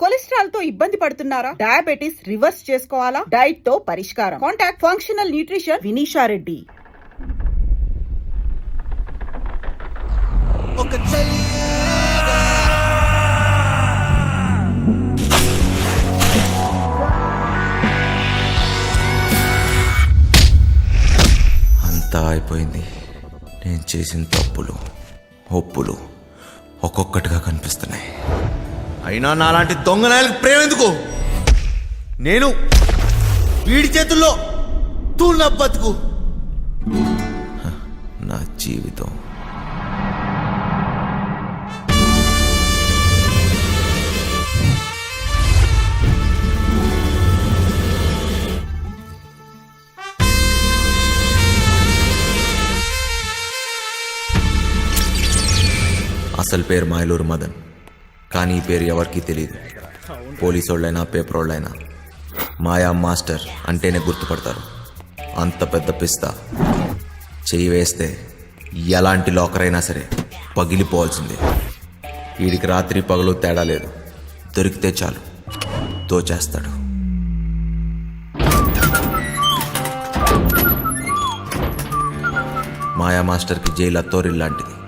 కొలెస్ట్రాల్తో ఇబ్బంది పడుతున్నారా? Diabetes reverse చేసుకోవాలా? డైట్తో పరిష్కారం. Contact functional nutrition Vinisha Reddy. ఒక అంతా అయిపోయింది. నేను చేసిన తప్పులు ఒప్పులు ఒక్కొక్కటిగా కనిపిస్తున్నాయి. అయినా నాలాంటి దొంగనాయలకు ప్రేమ ఎందుకు? నేను వీడి చేతుల్లో తూళ్ళ బతుకు. నా జీవితం. అసలు పేరు మాయలూరు మదన్. కానీ ఈ పేరు ఎవరికీ తెలియదు పోలీసు వాళ్ళైనా పేపర్ వాళ్ళైనా మాయా మాస్టర్ అంటేనే గుర్తుపడతారు. అంత పెద్ద పిస్తా. చెయ్యి వేస్తే ఎలాంటి లాకర్ అయినా సరే పగిలిపోవాల్సిందే. వీడికి రాత్రి పగలు తేడా లేదు. దొరికితే చాలు. దోచేస్తాడు. మాయా మాస్టర్కి జైలు అత్తోరి లాంటిది.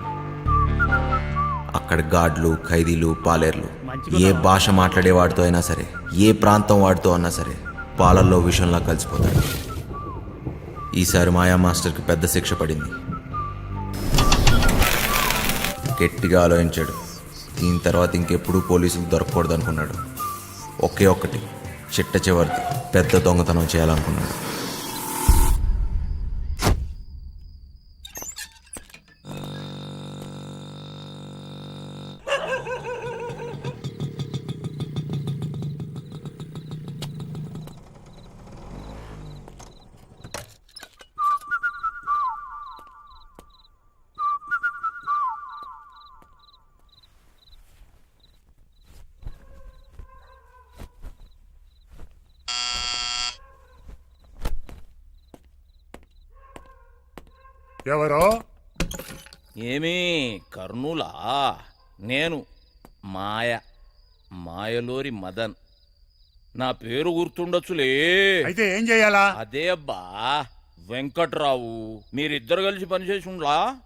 అక్కడ గాడ్లు ఖైదీలు పాలేర్లు. ఏ భాష మాట్లాడేవాడితో అయినా సరే ఏ ప్రాంతం వాడితో అన్నా సరే పాలల్లో విషంలా కలిసిపోతాడు. ఈసారి మాయా మాస్టర్కి పెద్ద శిక్ష పడింది. గట్టిగా ఆలోచించాడు. దీని తర్వాత ఇంకెప్పుడు పోలీసులు దొరకకూడదు అనుకున్నాడు ఒకే ఒక్కటి చిట్ట చివరిది పెద్ద దొంగతనం చేయాలనుకున్నాడు. ఎవరో? ఏమీ కర్నూలా నేను మాయ మాయలోరి మదన్. నా పేరు గుర్తుండొచ్చులే. అయితే ఏం చెయ్యాలా అదే అబ్బా వెంకట్రావు మీరిద్దరు కలిసి పనిచేసి ఉండ్లా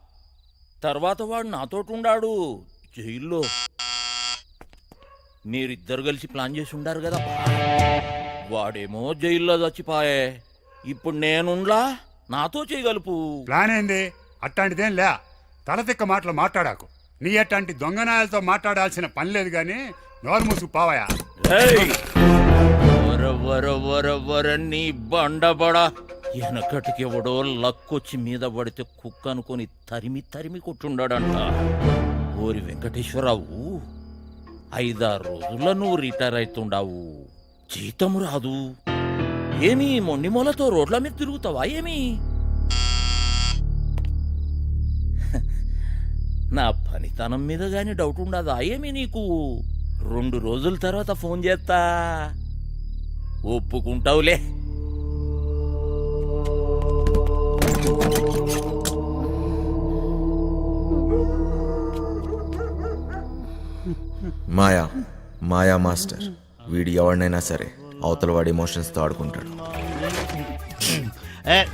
తర్వాత వాడు నాతోటి ఉండాడు జైల్లో. మీరిద్దరు కలిసి ప్లాన్ చేసి ఉండారు కదా వాడేమో జైల్లో చచ్చిపాయే. ఇప్పుడు నేనుండ్లా? నాతో చేయగలుపు. ప్లాన్ ఏంది? అట్లాంటిదేం లే. తలతిక్క మాటలు మాట్లాడాకు. నీ అట్లాంటి దొంగనాయాలతో మాట్లాడాల్సిన పని లేదు గాని నోరు మూసుకు పావయా ఏయ్! వర వర వర వర నీ బండబడ. వెనకటికి ఎవడో లక్కొచ్చి మీద పడితే కుక్క అనుకొని తరిమి తరిమి కొట్టుండాడంట. ఓరి వెంకటేశ్వరరావు ఐదారు రోజుల్లో నువ్వు రిటైర్ అవుతుండావు జీతం రాదు. ఏమి మొండి మూలతో రోడ్ల మీద తిరుగుతావా ఏమి? నా పనితనం మీద గాని డౌట్ ఉండదా ఏమి నీకు రెండు రోజుల తర్వాత ఫోన్ చేస్తా ఒప్పుకుంటావులే మాయా మాయా మాస్టర్ వీడు ఎవరినైనా సరే అవతల వాడి ఎమోషన్స్తో ఆడుకుంటాడు ఏయ్,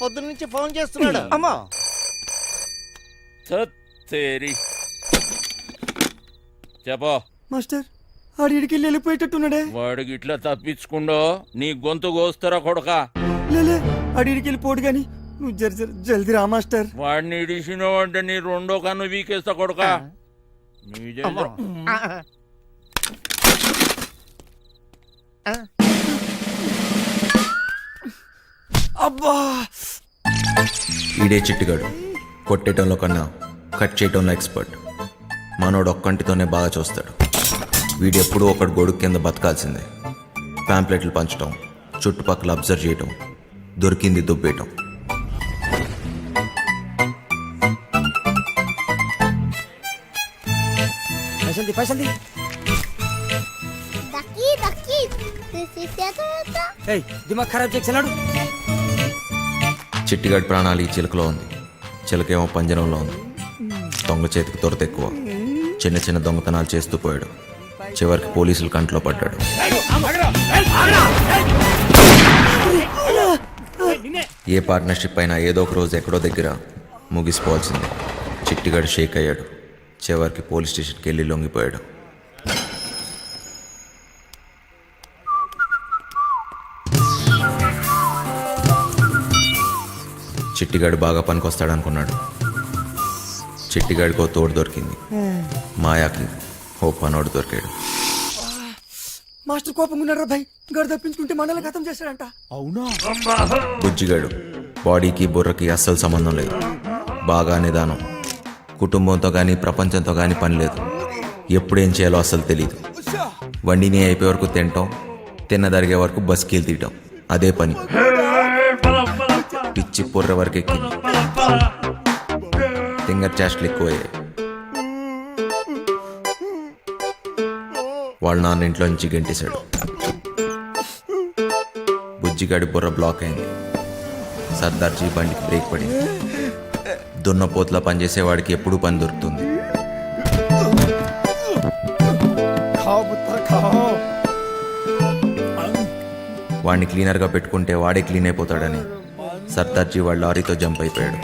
పొద్దున్న నుంచి ఫోన్ చేస్తున్నాడు. అమ్మో. తేరి చెప్పో. మాస్టర్ ఆడికి వెళ్ళిపోయేటట్టున్నాడే. వాడికి ఇట్లా తప్పించుకుండో నీ గొంతు కోస్తారా కొడక. లేలే ఆడికి వెళ్ళిపోడు గాని నువ్వు జర జర జల్దీ రా మాస్టర్. వాడిని ఇడిసినావు అంటే నీ రెండో కన్ను వీకేస్తా కొడక. నీ ఆ, అబ్బా! ఈడే చిట్టుగాడు. కొట్టేయటంలో కన్నా కట్ చేయటంలో ఎక్స్పర్ట్. మనోడు ఒక్కంటితోనే బాగా చూస్తాడు. వీడెప్పుడూ ఒకడు గొడుగు కింద బతకాల్సిందే. ప్యాంప్లెట్లు పంచటం చుట్టుపక్కల అబ్జర్వ్ చేయటం దొరికింది దుబ్బేయటం. పైసల్ది పైసల్ది ఏయ్ దిమాగ్ ఖరాబ్ చేసినాడు చిట్టిగాడి ప్రాణాలు ఈ చిలకలో ఉంది. చిలకేమో పంజరంలో ఉంది. దొంగ చేతికి దొరత ఎక్కువ. చిన్న చిన్న దొంగతనాలు చేస్తూ పోయాడు. చివరికి పోలీసులు కంట్లో పడ్డాడు. ఏ పార్ట్నర్షిప్ అయినా ఏదో ఒక రోజు ఎక్కడో దగ్గర ముగిసిపోవాల్సింది. చిట్టిగాడు షేక్ అయ్యాడు. చివరికి పోలీస్ స్టేషన్కి వెళ్ళి లొంగిపోయాడు. చిట్టిగాడు బాగా పనికొస్తాడనుకున్నాడు. చిట్టిగాడికో తోడు దొరికింది. మాయాకి ఓ పనోడు దొరికాడు. మాస్టర్ కోపంగా ఉన్నాడు భయ్. గడు తప్పించుకుంటే మనల్ని ఖతం చేశాడంట. బుజ్జిగాడు బాడీకి బుర్రకి అస్సలు సంబంధం లేదు. బాగా నిదానం. కుటుంబంతో కానీ ప్రపంచంతో కానీ పని లేదు. ఎప్పుడేం చేయాలో అస్సలు తెలియదు వండిని అయిపోయే వరకు తింటాం. తిన్నదరిగే వరకు బస్కీలు తీయటం. అదే పని. పిచ్చి పొర్ర వరకు ఎక్కింది ఫింగర్ చాస్ట్లు ఎక్కువయ్యాయి వాళ్ళ నాన్న ఇంట్లో నుంచి గెంటేశాడు బుజ్జిగాడి బుర్ర బ్లాక్ అయింది సర్దార్జీ బండికి బ్రేక్ పడింది దున్నపోతులా పనిచేసేవాడికి ఎప్పుడూ పని దొరుకుతుంది వాడిని క్లీనర్గా పెట్టుకుంటే వాడే క్లీన్ అయిపోతాడని సర్దార్జీ వాళ్ళ లారీతో జంప్ అయిపోయాడు.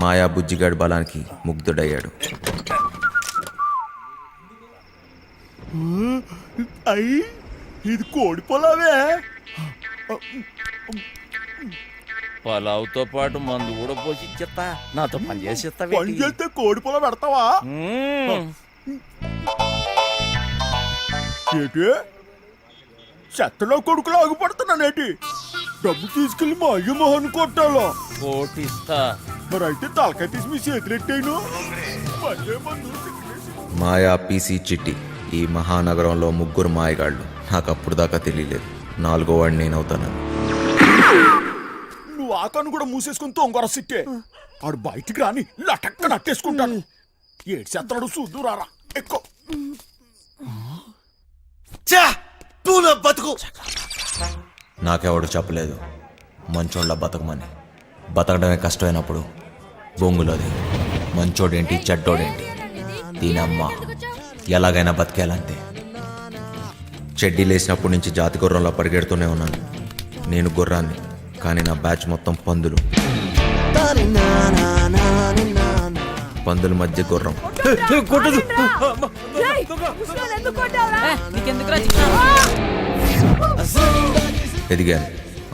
మాయా బుజ్జిగాడి బలానికి ముగ్ధుడయ్యాడు. అయ్యి ఇది కోడి పొలావే? పలావుతో పాటు మందు కూడా పోసి ఇచ్చేస్తా నాతో పని చేసేస్తా పని చేస్తే కోడి పొలం పెడతావా? ఏంటి? చెత్తలో కొడుకులు ఆగిపడుతున్నానేటి? డబ్బు తీసుకెళ్ళి మా అయ్య మొహన్ కొట్టాలా? కోటిస్తా. మరి అయితే తలకాయ తీసి మీ చేతులు ఎట్టాను? మళ్ళీ మందు సిగరెట్ మాయా పీసీ చిట్టి ఈ మహానగరంలో ముగ్గురు మాయగాళ్ళు. నాకు అప్పుడు దాకా తెలియలేదు. నాలుగో వాడిని నేనవుతాను. నువ్వు ఆకాను కూడా మూసేసుకుని తొంగర సిట్టే. ఆడు బయటికి రాని లటక్క నట్టేసుకుంటాను. ఏడు చేస్తున్నాడు చూద్దు రారా ఎక్కువ నాకెవడు చెప్పలేదు. మంచోళ్ళ బతకమని. బతకడమే కష్టమైనప్పుడు బొంగులోది. మంచోడేంటి చెడ్డోడేంటి? దీనమ్మ ఎలాగైనా బతికేయాలంతే. చెడ్డీ లేచినప్పటి నుంచి జాతి గుర్రంలో పరిగెడుతూనే ఉన్నాను. నేను గుర్రాన్ని కానీ నా బ్యాచ్ మొత్తం పందులు. పందుల మధ్య గుర్రం. ఎదిగాను.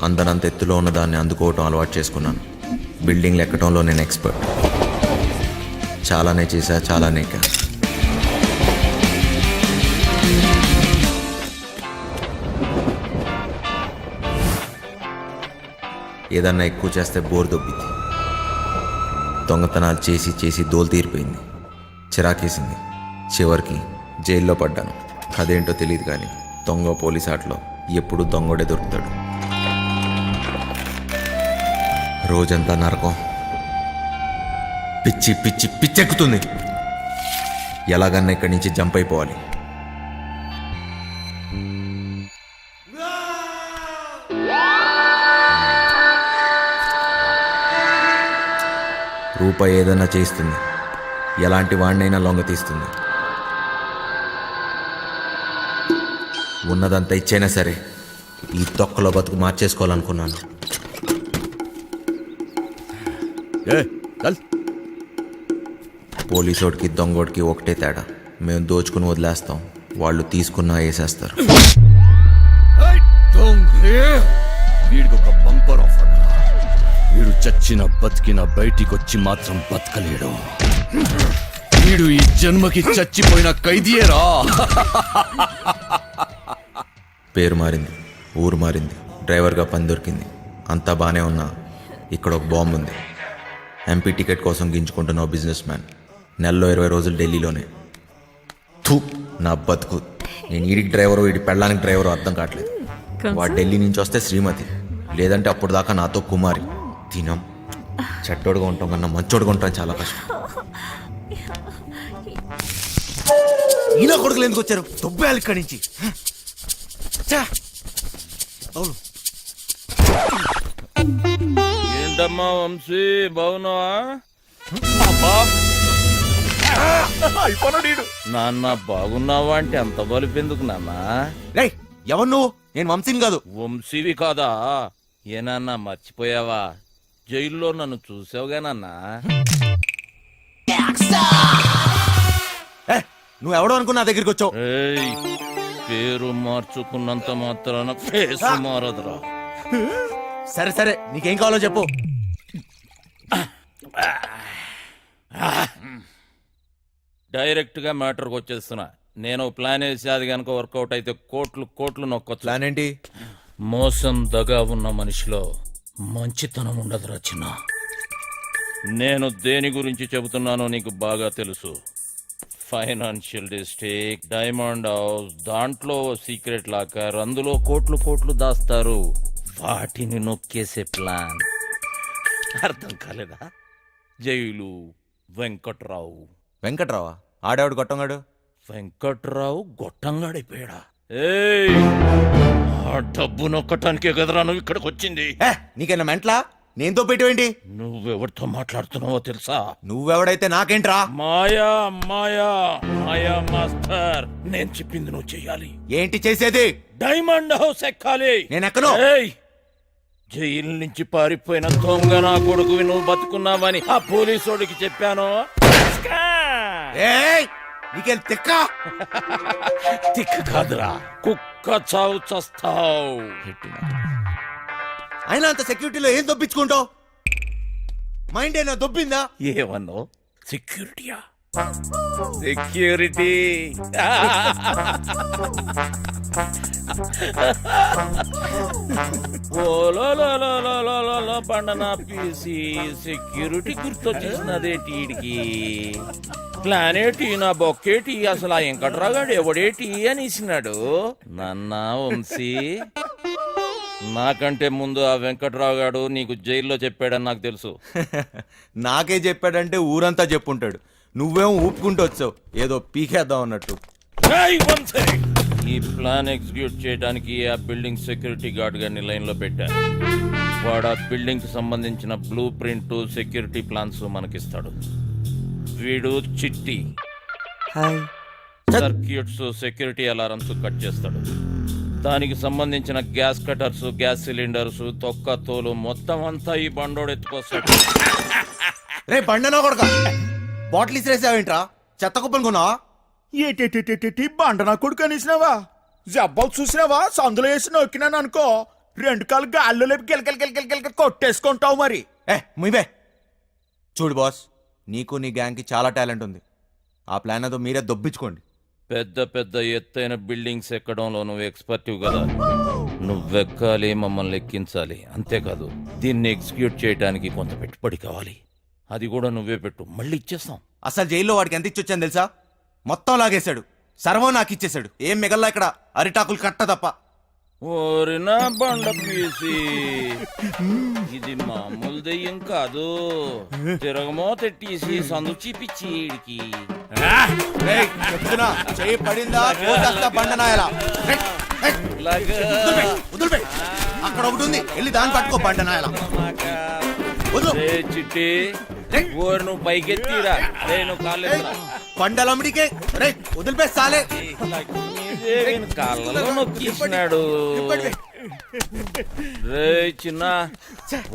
అందనంత ఎత్తులో ఉన్న దాన్ని అందుకోవటం అలవాటు చేసుకున్నాను. బిల్డింగ్లు ఎక్కడంలో నేను ఎక్స్పర్ట్. చాలానే చేశా చాలానే ఏదన్నా ఎక్కువ చేస్తే బోర్ దొబ్బింది. దొంగతనాలు చేసి చేసి దోలు తీరిపోయింది. చిరాకేసింది. చివరికి జైల్లో పడ్డాను. అదేంటో తెలియదు కానీ దొంగ పోలీస్ ఆటలో ఎప్పుడు దొంగడే దొరుకుతాడు రోజంతా నరకం. పిచ్చి పిచ్చి పిచ్చెక్కుతుంది. ఎలాగన్నా ఇక్కడి నుంచి జంప్ అయిపోవాలి. రూపాయి ఏదైనా చేస్తుంది ఎలాంటి వాడినైనా లొంగ తీస్తుంది. ఉన్నదంతా ఇచ్చైనా సరే ఈ తొక్కలో బతుకు మార్చేసుకోవాలనుకున్నాను. పోలీసోడికి దొంగోడికి ఒకటే తేడా. మేము దోచుకుని వదిలేస్తాం. వాళ్ళు తీసుకున్నా వేసేస్తారు. వీడికి ఒక బంపర్ ఆఫర్ వీడు చచ్చిన బతికిన బయటికొచ్చి మాత్రం బతకలేడు. వీడు ఈ జన్మకి చచ్చిపోయిన ఖైదీయేరా పేరు మారింది ఊరు మారింది డ్రైవర్గా పని దొరికింది. అంతా బాగానే ఉన్నా ఇక్కడ ఒక బాంబు ఉంది. ఎంపీ టికెట్ కోసం గింజుకుంటున్న ఓ బిజినెస్ మ్యాన్. నెలలో ఇరవై రోజులు ఢిల్లీలోనే. థూ నా బతుకు. నేను ఈడికి డ్రైవరు వీడి పెళ్ళానికి డ్రైవరు అర్థం కావట్లేదు. వాడు ఢిల్లీ నుంచి వస్తే శ్రీమతి. లేదంటే అప్పుడు దాకా నాతో కుమారి. తినం. చెడ్డోడుగా ఉంటాం కన్నా మంచోడుగా ఉంటాం చాలా కష్టం. ఈయన కొడుకులు ఎందుకు వచ్చారు? దొబ్బేయాలి ఇక్కడి నుంచి! అవును. ఏంటమ్మా వంశీ బాగున్నావా. నాన్న బాగున్నావా అంటే అంత బలిపెందుకు నాన్న? రేయ్ ఎవరు నువ్వు? నేను వంశీని కాదు. వంశీవి కాదా? ఏనాన్న మర్చిపోయావా? జైల్లో నన్ను చూసావుగా నాన్న? ఏ, నువ్వు ఎవడో అనుకున్నా దగ్గరికి వచ్చావు. పేరు మార్చుకున్నంత మాత్రాన ఫేస్ మారదురా. సరే సరే నీకేం కావాలో చెప్పు. డైరెక్ట్గా మ్యాటర్కి వచ్చేస్తున్నా. నేను ప్లాన్ వేసి అది కనుక వర్కౌట్ అయితే కోట్లు కోట్లు నొక్కొచ్చు. ప్లాన్ ఏంటి? మోసం దగా ఉన్న మనిషిలో మంచితనం ఉండదురా చిన్న. నేను దేని గురించి చెబుతున్నానో నీకు బాగా తెలుసు. ఫైనాన్షియల్ డిస్ట్రిక్ట్ డైమండ్ హౌస్ దాంట్లో సీక్రెట్ లాకర్ అందులో కోట్లు కోట్లు దాస్తారు. వాటిని నొక్కేసే ప్లాన్. అర్థం కాలేదా? జైలు వెంకట్రావు. వెంకట్రావా? ఆడేవాడు గొట్టంగాడు? వెంకట్రావు గొట్టంగాడిపోయాడా? ఏయ్! ఆ డబ్బు నొక్కటానికే కదరా నువ్వు ఇక్కడికి వచ్చింది నీకైనా మెంట్లా? నేనుతో పెట్టేవేంటి? నువ్వెవరితో మాట్లాడుతున్నావో తెలుసా? నువ్వెవడైతే నాకేంట్రా? మాయా మాయా మాయా మాస్టర్. నేను చెప్పింది నువ్వు చెయ్యాలి. ఏంటి చేసేది? డైమండ్ హౌస్ ఎక్కాలి. నేను ఎక్కను. జైలు నుంచి పారిపోయిన దొంగ నా కొడుకువి నువ్వు బతుకున్నావని ఆ పోలీసోడికి చెప్పాను? నీకేం తిక్క? తిక్కు కాదురా. కుక్క చావు చస్తావు. అయినా అంత సెక్యూరిటీలో ఏం దొప్పించుకుంటావు మైండ్ ఏనా దొబ్బిందా? ఏమన్నావు సెక్యూరిటీయా సెక్యూరిటీ పండన పీసి సెక్యూరిటీ గుర్తొచ్చేసినదే టీడికి. ప్లానేటి నా బొక్కేటి అసలు ఆ వెంకట్రాగాడు ఎవడేటి అనేసినాడు. నన్న వంశీ. నాకంటే ముందు ఆ వెంకట్రావు గాడు నీకు జైల్లో చెప్పాడని నాకు తెలుసు. నాకే చెప్పాడంటే ఊరంతా చెప్పుంటాడు. నువ్వేం ఊపుకుంటూ వచ్చావు? ఏదో పీకేద్దాం అన్నట్టు. ఈ ప్లాన్ ఎగ్జిక్యూట్ చేయడానికి ఆ బిల్డింగ్ సెక్యూరిటీ గార్డ్ గారిని లైన్లో పెట్టారు వాడు ఆ బిల్డింగ్కి సంబంధించిన బ్లూ ప్రింట్ సెక్యూరిటీ ప్లాన్స్ మనకిస్తాడు. వీడు Chitti. Circuits security alarms cut చేస్తాడు. దానికి సంబంధించిన గ్యాస్ కటర్స్ గ్యాస్ సిలిండర్స్ తొక్క తోలు మొత్తం అంతా ఈ బండోడు ఎత్తుకొస్తాడు. రే బండనా కొడక? బాటిల్ ఇసిరేసావేంట్రా? చెత్త కుప్పలు కొన్నావా? ఏటేటేటేటి బండ నా కొడుకు అనేసినావా? జబ్బాలు చూసినావా? సందులో వేసి నొక్కినాను అనుకో. రెండు కాలు గాల్లో లేపి గిలకల గిలకల గిలకల కొట్టేసుకుంటావు మరి. ఏ ముయిబే చూడు బాస్ నీకు నీ గ్యాంగ్కి చాలా టాలెంట్ ఉంది. ఆ ప్లాన్ అదో మీరే దొబ్బించుకోండి. పెద్ద పెద్ద ఎత్తైన బిల్డింగ్స్ ఎక్కడంలో నువ్వు ఎక్స్పర్టివ్ కదా? నువ్వెక్కాలి మమ్మల్ని ఎక్కించాలి. అంతేకాదు దీన్ని ఎగ్జిక్యూట్ చేయడానికి కొంత పెట్టుబడి కావాలి. అది కూడా నువ్వే పెట్టు. మళ్ళీ ఇచ్చేస్తాం. అసలు జైల్లో వాడికి ఎంత ఇచ్చొచ్చాను తెలుసా? మొత్తం లాగేశాడు. సర్వం నాకు ఇచ్చేశాడు. ఏం మిగల్లా ఇక్కడ? అరిటాకులు కట్ట తప్ప. ఓరినా బండ పీసి. ఇది మామూలు దెయ్యం కాదు. తిరగమో తెట్టేసి సందు చూపించి ఈడికి. రేయ్, చెప్తున్నా చెయ్యి పడిందా? బండనాయలా. అక్కడ ఒకటి ఉంది. వెళ్ళి దాన్ని పట్టుకో బండనాయలా. వదులు. చిట్టి ఓరి నువ్వు పైకెత్తిరా. రే నువ్వు కాలేదు బండలమ్మడికే రే వదిలిపే సాలే. లక్ష్మీదేవిని కళ్ళలో నొక్కేసినాడు? రే చిన్న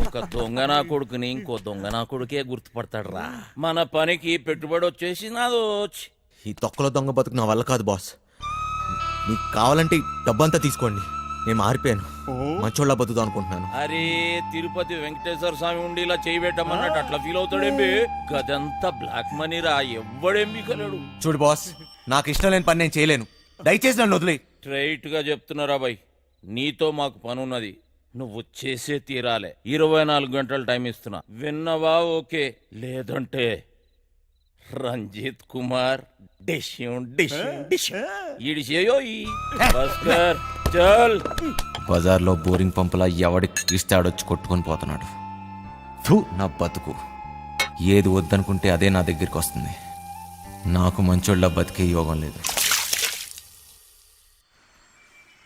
ఒక దొంగ నా కొడుకుని ఇంకో దొంగ నా కొడుకే గుర్తుపడతాడు రా మన పనికి పెట్టుబడి వచ్చేసి నాదో. ఈ తొక్కలో దొంగ బతుకు నా వల్ల కాదు బాస్. మీకు కావాలంటే డబ్బంతా తీసుకోండి. నేను మారిపోయాను. మంచోళ్ళ బతుకుదాం అనుకుంటున్నాను. అరే తిరుపతి వెంకటేశ్వర స్వామి ఉండి ఇలా చేయబెట్టమన్నట్టు అట్లా ఫీల్ అవుతాడేంబి గదంతా బ్లాక్ మనీ రా ఎవ్వడేం మీకలేడు చూడు బాస్ నాకు ఇష్టం లేని పని నేను చేయలేను. దయచేసి నన్ను వదిలే స్ట్రైట్గా చెప్తున్నారా బాయ్. నీతో మాకు పనున్నది. నువ్వు చేసే తీరాలే. ఇరవై నాలుగు గంటలు టైం ఇస్తున్నా. విన్నవా ఓకే? లేదంటే రంజిత్ కుమార్ చల్. బజార్లో బోరింగ్ పంపులా ఎవడికి ఇస్తాడొచ్చి కొట్టుకొని పోతున్నాడు. ఫు నా బతుకు. ఏది వద్దనుకుంటే అదే నా దగ్గరికి వస్తుంది. నాకు మంచోళ్ళ బతికే యోగం లేదు.